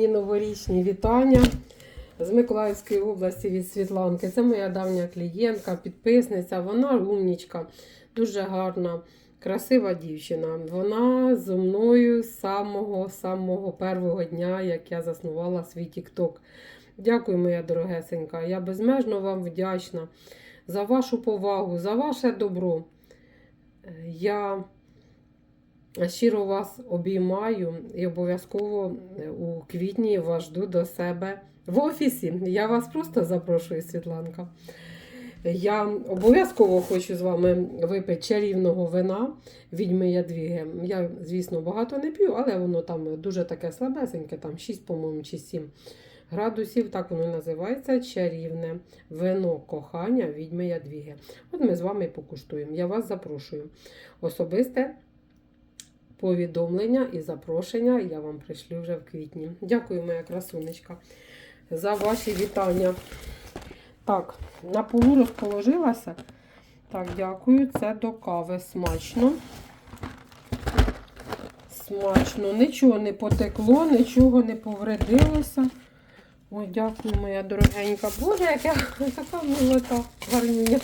мені новорічні вітання з Миколаївської області від Світланки. Це моя давня клієнтка, підписниця. Вона умнічка, дуже гарна, красива дівчина. Вона зі мною з самого самого першого дня, як я заснувала свій Тік-Ток. Дякую, моя дорогесенька. Я безмежно вам вдячна за вашу повагу, за ваше добро. Е, Я щиро вас обіймаю і обов'язково у квітні вас жду до себе в офісі. Я вас просто запрошую, Світланка. Я обов'язково хочу з вами випити чарівного вина відьми Ядвіги. Я, звісно, багато не п'ю, але воно там дуже таке слабесеньке, там 6, по-моєму, чи 7 градусів. Так воно називається чарівне вино кохання відьми Ядвіги. От ми з вами покуштуємо. Я вас запрошую. Особисте повідомлення і запрошення я вам пришлю вже в квітні. Дякую, моя красунечка, за ваші вітання. Так, на полу розположилася. Так, дякую. Це до кави смачно. Смачно. Нічого не потекло, нічого не повредилося. Ой, дякую, моя дорогенька. Боже, яка милота гарнюня.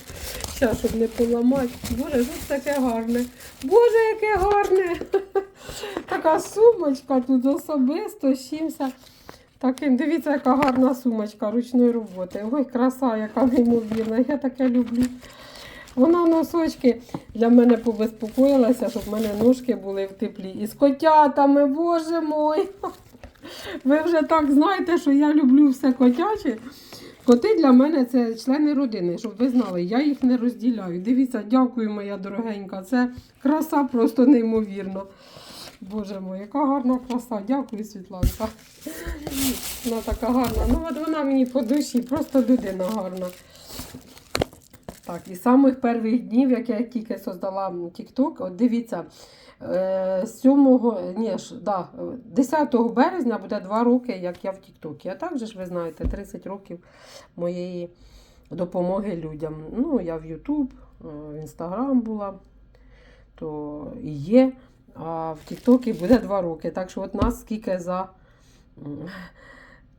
Зараз, щоб не поламати. Боже, це таке гарне. Боже, яке гарне. Така сумочка тут особисто чимся. Таким, дивіться, яка гарна сумочка ручної роботи. Ой, краса, яка неймовірна. Я таке люблю. Вона носочки для мене побезпокоїлася, щоб в мене ножки були в теплі. І з котятами, боже мой. Ви вже так знаєте, що я люблю все котяче. Коти для мене це члени родини, щоб ви знали, я їх не розділяю. Дивіться, дякую, моя дорогенька. Це краса просто неймовірна. Боже мой, яка гарна краса. Дякую, Світланка. Вона така гарна. Ну, от вона мені по душі, просто людина гарна. Так, і самих перших днів, як я тільки создала TikTok, от дивіться, е, 7, ні, да, 10 березня буде 2 роки, як я в TikTok. А так же ж ви знаєте, 30 років моєї допомоги людям. Ну, я в YouTube, е, в Instagram була, то і є. А в Тіктокі буде 2 роки. Так що от нас скільки за.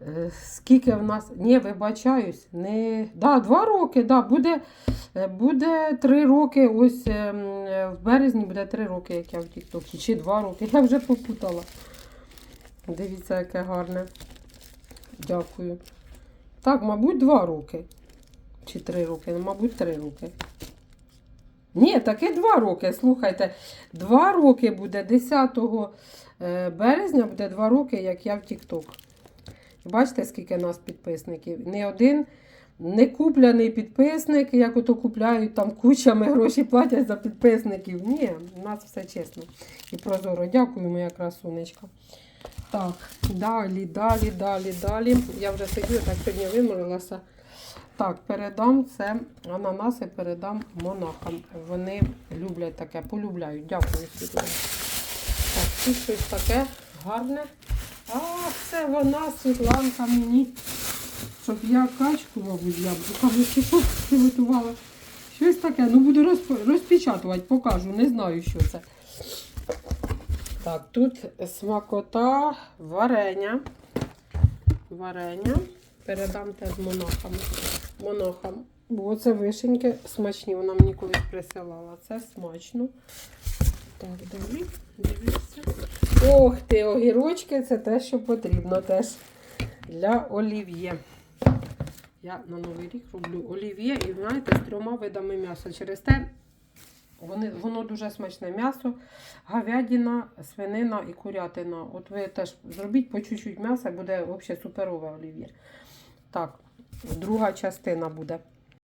Е, Скільки в нас. Ні, вибачаюсь. Не... Да, 2 роки, да, буде, е, буде 3 роки. Ось ем, е, в березні буде 3 роки, як я в Тіктокі. Чи 2 роки. Я вже попутала. Дивіться, яке гарне. Дякую. Так, мабуть, 2 роки. Чи 3 роки? Ну, мабуть, 3 роки. Ні, таки 2 роки. Слухайте, 2 роки буде 10 е, березня буде 2 роки, як я в TikTok. Бачите, скільки нас підписників? Не один не купляний підписник, як ото купляють там кучами гроші платять за підписників. Ні, у нас все чесно і прозоро. Дякую, моя красунечка. Так, далі, далі, далі, далі. Я вже сидю, так сьогодні виморилася. Так, передам це ананаси, передам монахам. Вони люблять таке, полюбляють. Дякую. Так, щось таке гарне. А, це вона, Світланка, мені. Щоб я качку, мабуть, яблуками чи що приготувала. Щось таке. Ну, буду розп- розпечатувати, покажу. Не знаю, що це. Так, тут смакота, варення. Варення. Передам теж монахам. Монахам. Бо це вишеньки смачні. Вона мені колись присилала. Це смачно. Так, далі. Дивіться. Ох ти, огірочки, це те, що потрібно теж для олів'є. Я на Новий рік роблю олів'є і, знаєте, з трьома видами м'яса. Через те вони, воно дуже смачне м'ясо, говядина, свинина і курятина. От ви теж зробіть по чуть-чуть м'яса, буде взагалі суперове олів'є. Так, друга частина буде.